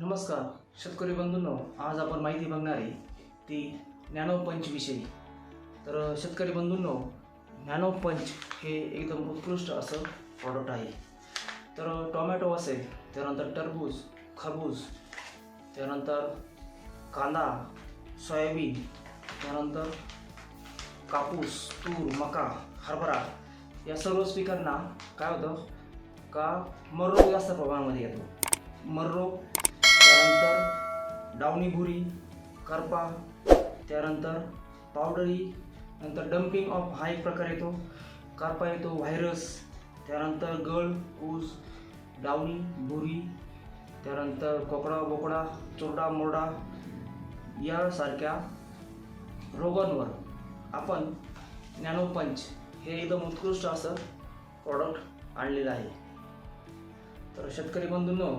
नमस्कार शेतकरी बंधूंनो आज आपण माहिती बघणार आहे ती नॅनो तर शेतकरी बंधूंनो नॅनो पंच हे एकदम उत्कृष्ट असं प्रॉडक्ट आहे. तर टोमॅटो असेल त्यानंतर टरबूज खरबूज त्यानंतर कांदा सोयाबीन त्यानंतर कापूस तूर मका हरभरा या सर्वच पिकांना काय होतं? का मररोग जास्त प्रमाणामध्ये येतो. मररोग डावणी भुरी करपा त्यानंतर पावडरी नंतर डम्पिंग ऑफ हा एक प्रकार येतो. करपा येतो व्हायरस त्यानंतर गळ ऊस डावणी भुरी त्यानंतर कोकडा बोकडा चोरडा मोरडा यासारख्या रोगांवर आपण नॅनोपंच हे एकदम उत्कृष्ट असं प्रॉडक्ट आणलेलं आहे. तर शेतकरी बंधूंनो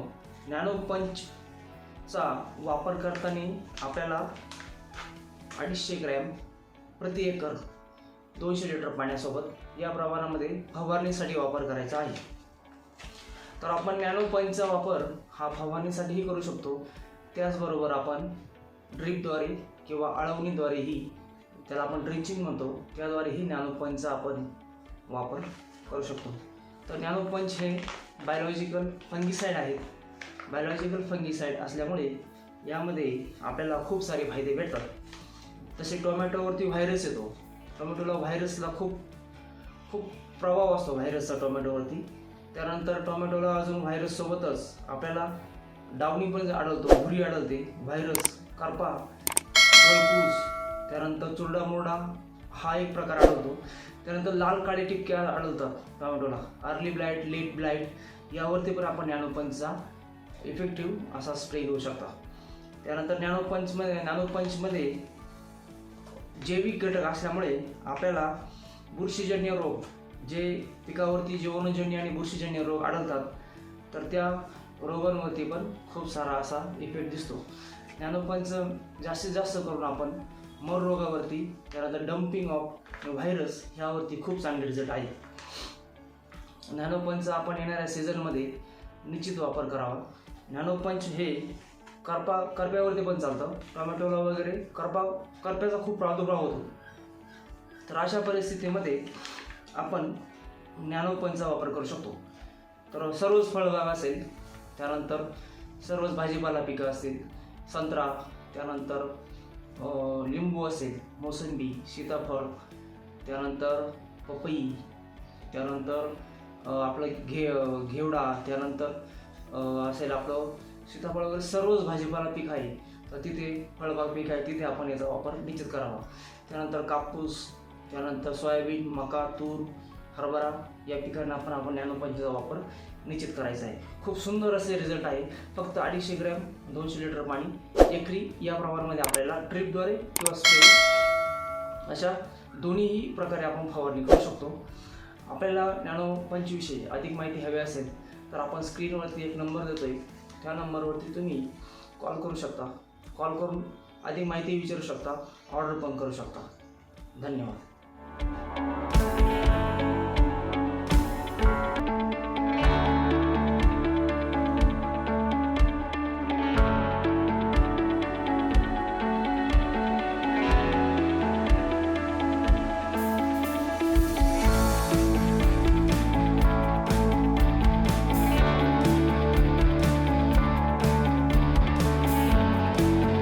चा वापर करताना आपल्याला अडीचशे ग्रॅम प्रति एकर दोनशे लिटर पाण्यासोबत या प्रमाणामध्ये फवारणीसाठी वापर करायचा आहे. तर आपण नॅनो पॉईंटचा वापर हा फवारणीसाठीही करू शकतो. त्याचबरोबर आपण ड्रिपद्वारे किंवा आळवणीद्वारेही त्याला आपण ड्रिंचिंग म्हणतो. त्याद्वारेही नॅनोपंचचा आपण वापर करू शकतो. तर नॅनोपंच हे बायोलॉजिकल फंगिसाईड आहेत. बायोलॉजिकल फंगीसाईड असल्यामुळे यामध्ये आपल्याला खूप सारे फायदे भेटतात. तसे टोमॅटोवरती व्हायरस येतो. टोमॅटोला व्हायरसला खूप खूप प्रभाव असतो व्हायरसचा टोमॅटोवरती. त्यानंतर टोमॅटोला अजून व्हायरससोबतच आपल्याला डावणी पण आढळतो भुरी आढळते. व्हायरस करपा गळकूस त्यानंतर चुरडा मुरडा हा एक प्रकार आढळतो. त्यानंतर लाल काळे टिपके आढळतात टोमॅटोला. अर्ली ब्लाईट लेट ब्लाईट यावरती पण आपण नॅनोपंचचा इफेक्टिव्ह असा स्प्रे घेऊ शकता. त्यानंतर नॅनोपंचमध्ये नॅनोपंचमध्ये जैविक घटक असल्यामुळे आपल्याला बुरशीजन्य रोग जे पिकावरती जीवाणूजन्य आणि बुरशीजन्य रोग आढळतात तर त्या रोगांवरती पण खूप सारा असा इफेक्ट दिसतो. नॅनोपंच जास्तीत जास्त करून आपण मर रोगावरती त्यानंतर डम्पिंग ऑफ व्हायरस ह्यावरती खूप चांगले रिझल्ट आहे. नॅनोपंच आपण येणाऱ्या सीझनमध्ये निश्चित वापर करावा. नॅनोपंच हे करपा करप्यावरती पण चालतं. टोमॅटोला वगैरे करपा करप्याचा खूप प्रादुर्भाव होतो. तर अशा परिस्थितीमध्ये आपण नॅनोपंचचा वापर करू शकतो. तर सर्वच फळबाग असेल त्यानंतर सर्वच भाजीपाला पिकं असतील संत्रा त्यानंतर लिंबू असेल मोसंबी सीताफळ त्यानंतर पपई त्यानंतर आपलं घे घेवडा त्यानंतर असेल आपलं सीताफळ वगैरे सर्वच भाजीपाला पीक आहे. तर तिथे फळबाग पीक आहे तिथे आपण याचा वापर निश्चित करावा. त्यानंतर कापूस त्यानंतर सोयाबीन मका तूर हरभरा या पिकांना पण आपण नॅनोपंचचा वापर निश्चित करायचा आहे. खूप सुंदर असे रिझल्ट आहे. फक्त अडीचशे ग्रॅम दोनशे लिटर पाणी एकरी या प्रमाणामध्ये आपल्याला ड्रिपद्वारे किंवा स्प्रे अशा दोन्हीही प्रकारे आपण फवारणी करू शकतो. आपल्याला नॅनो पंचविषयी अधिक माहिती हवी असेल तर आपण स्क्रीनवरती एक नंबर देतो आहे त्या नंबरवरती तुम्ही कॉल करू शकता. कॉल करून अधिक माहिती विचारू शकता. ऑर्डर पण करू शकता. धन्यवाद.